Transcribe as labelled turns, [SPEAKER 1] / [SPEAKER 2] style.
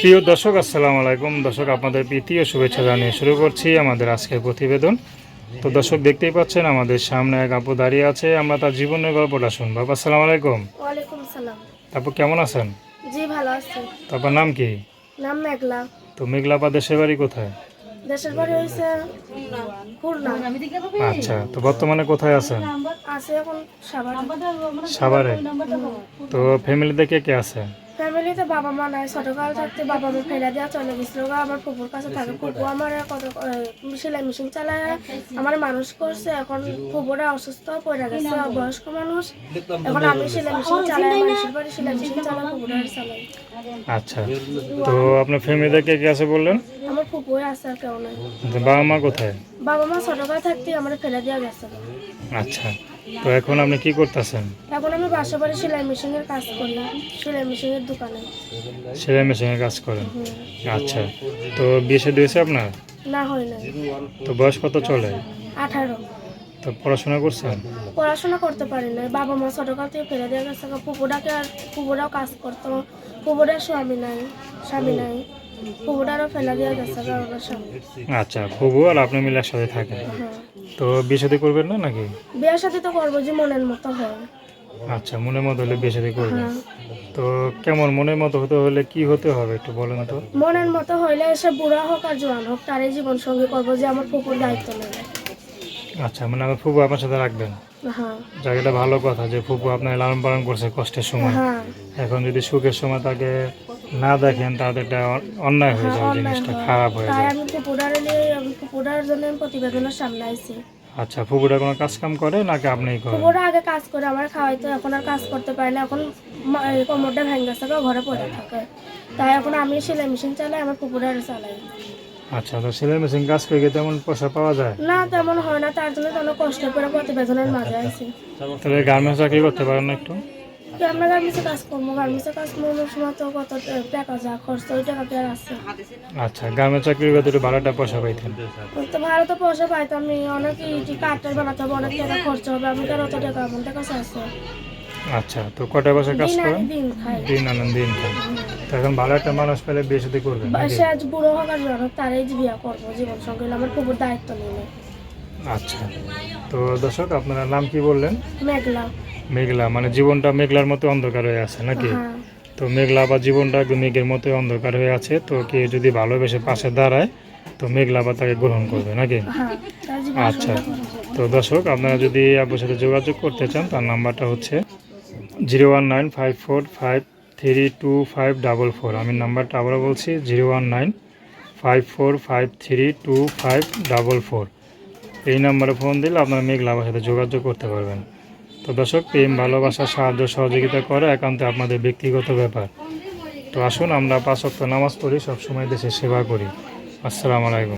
[SPEAKER 1] প্রিয় দর্শক আসসালামু আলাইকুম। দর্শক আপনাদের প্রীতি ও শুভেচ্ছা জানিয়ে শুরু করছি আমাদের আজকের প্রতিবেদন। তো দর্শক দেখতেই পাচ্ছেন আমাদের সামনে এক আপু দাঁড়িয়ে আছে। আমরা তার জীবনের গল্পটা শুনব। আপু আসসালামু আলাইকুম।
[SPEAKER 2] ওয়ালাইকুম সালাম।
[SPEAKER 1] আপু কেমন আছেন?
[SPEAKER 2] জি ভালো আছি।
[SPEAKER 1] তারপর নাম কি?
[SPEAKER 2] নাম মেঘলা।
[SPEAKER 1] তো মেঘলাপা দেশের বাড়ি কোথায়?
[SPEAKER 2] দেশের বাড়ি খুলনা।
[SPEAKER 1] আচ্ছা তো বর্তমানে কোথায় আছেন?
[SPEAKER 2] আছে এখন সাবার
[SPEAKER 1] সাভারে। তো ফ্যামিলিতে কে কে আছে?
[SPEAKER 2] ফ্যামিলিতে বাবা মা নাই ছোটকাল থাকতে বাবা মা ফেলে দেওয়া চলে গেছিল গা, আমার ফুপুর কাছে থাকে ফুপু আমার কত সেলাই মেশিন চালায় আমার মানুষ করছে এখন ফুপুরা অসুস্থ পড়ে গেছে বয়স্ক মানুষ। এখন আমি সেলাই মেশিন চালাই মানুষের বাড়ি সেলাই মেশিন চালাই ফুপুরা চালাই।
[SPEAKER 1] আচ্ছা তো আপনার ফ্যামিলিতে কে কে আছে বললেন?
[SPEAKER 2] আমার ফুপুই আছে আর কেউ নাই।
[SPEAKER 1] বাবা মা কোথায়?
[SPEAKER 2] বাবা মা ছোটকাল থাকতে আমার ফেলে দেওয়া গেছে
[SPEAKER 1] আচ্ছা তো এখন আপনি কি করতেছেন?
[SPEAKER 2] এখন আমি বাসা বাড়ি সেলাই মেশিনের কাজ করি সেলাই মেশিনের দোকানে।
[SPEAKER 1] সেলাই মেশিনের কাজ করেন? আচ্ছা তো বিয়ে শাদী হয়েছে আপনার?
[SPEAKER 2] না হয় নাই।
[SPEAKER 1] তো বয়স কত চলে?
[SPEAKER 2] আঠারো।
[SPEAKER 1] তো পড়াশোনা করছেন?
[SPEAKER 2] পড়াশোনা করতে পারি না বাবা মা ছোটকাল থেকে ফেলে দেওয়া গেছে। পুকুরাকে আর পুকুরাও কাজ করতো। পুকুরের স্বামী নাই স্বামী নাই। পুকুরারও ফেলে দেওয়া গেছে
[SPEAKER 1] আচ্ছা ফুবু আর আপনি মিলে একসাথে থাকেন।
[SPEAKER 2] হ্যাঁ।
[SPEAKER 1] তো বিয়ে শাদী করবেন না নাকি?
[SPEAKER 2] বিয়ের সাথে তো করব যে মনের মতো হয়।
[SPEAKER 1] আচ্ছা মনের মতো হলে বিয়ে শাদী করবেন।
[SPEAKER 2] হ্যাঁ।
[SPEAKER 1] তো কেমন মনের মতো হতে হলে কি হতে হবে একটু বলেন তো?
[SPEAKER 2] মনের মতো হইলে সে বুড়া হোক আর জোয়ান হোক তারই জীবন সঙ্গী করব যে আমার পুকুর দায়িত্ব নেবে।
[SPEAKER 1] আচ্ছা মানে আমার ফুবু আপনার সাথে রাখবেন?
[SPEAKER 2] হ্যাঁ।
[SPEAKER 1] জায়গাটা ভালো কথা যে ফুপু আপনার লালন পালন করছে কষ্টের সময়।
[SPEAKER 2] হ্যাঁ।
[SPEAKER 1] এখন যদি সুখের সময় তাকে না দেখেন তাহলে একটা অ- অন্যায় হয়ে যায়
[SPEAKER 2] হ্যাঁ,
[SPEAKER 1] জিনিসটা খারাপ হয়ে যায়।
[SPEAKER 2] আমি নিয়ে আমি পুকুরার জন্য প্রতিবেদনের সামনে আইছি।
[SPEAKER 1] আচ্ছা ফুপুরা কোনো কাজ কাম করে নাকি আপনিই করেন?
[SPEAKER 2] পুকুরা আগে কাজ করে আমার খাওয়াইতো এখন আর কাজ করতে পারে না। এখন কোমরটা ভেঙে গেছে গা, ঘরে পড়ে থাকে। তাই এখন আমি সেলাই মেশিন চালাই আমার পুকুরের চালাই।
[SPEAKER 1] আচ্ছা তো সেলাই মেশিন কাজ করে কি তেমন পয়সা পাওয়া যায়?
[SPEAKER 2] না তেমন হয় না তার জন্য তো অনেক কষ্ট করে প্রতিবেদনের মাঝে আছি
[SPEAKER 1] তাহলে গার্মেন্টস চাকরি করতে পারেন না একটু?
[SPEAKER 2] কি আমরা গার্মেন্টসে কাজ করব গার্মেন্টসে কাজ করবার সময় তো কত টাকা যা খরচ ওই টাকা কি আছে।
[SPEAKER 1] আচ্ছা গার্মেন্টস চাকরির কথা একটু ভাড়াটা পয়সা পাইতেন?
[SPEAKER 2] তো ভালো তো পয়সা পাইতাম আমি অনেক ইটি কাঠের বানাতে হবে অনেক টাকা খরচ হবে আমি তো আর অত টাকা আমার কাছে আছে।
[SPEAKER 1] আচ্ছা তো কটা বছর কাজ করেন?
[SPEAKER 2] দিন
[SPEAKER 1] আনেন দিন খান তো এখন ভালো একটা মানুষ পেলে বিয়ে সাথে করবেন
[SPEAKER 2] সে আজ বুড়ো জোয়ান হোক তারাই বিয়া করব জীবন সঙ্গে আমার পুকুর দায়িত্ব নিলে
[SPEAKER 1] আচ্ছা। তো দর্শক আপনার নাম কি বললেন?
[SPEAKER 2] মেঘলা।
[SPEAKER 1] মেঘলা মানে জীবনটা মেঘলার মতো অন্ধকার হয়ে আছে নাকি?
[SPEAKER 2] হ্যাঁ।
[SPEAKER 1] তো মেঘলা বা জীবনটা মেঘের মতো অন্ধকার হয়ে আছে তো কেউ যদি ভালোবেসে পাশে দাঁড়ায় তো মেঘলা বা তাকে গ্রহণ করবে নাকি?
[SPEAKER 2] হ্যাঁ
[SPEAKER 1] আচ্ছা। তো দর্শক আপনারা যদি আপনার সাথে যোগাযোগ করতে চান তার নাম্বারটা হচ্ছে zero one nine five four five three two five double four. আমি নাম্বারটা আবারও বলছি zero one nine five four five three two five double four. এই নাম্বারে ফোন দিলে আপনারা মেঘলা আমার সাথে যোগাযোগ করতে পারবেন। তো দর্শক, প্রেম, ভালোবাসা, সাহায্য, সহযোগিতা করে একান্তে আপনাদের ব্যক্তিগত ব্যাপার। তো আসুন আমরা পাঁচ সপ্তাহ নামাজ পড়ি, সবসময় দেশের সেবা করি। আসসালামু আলাইকুম।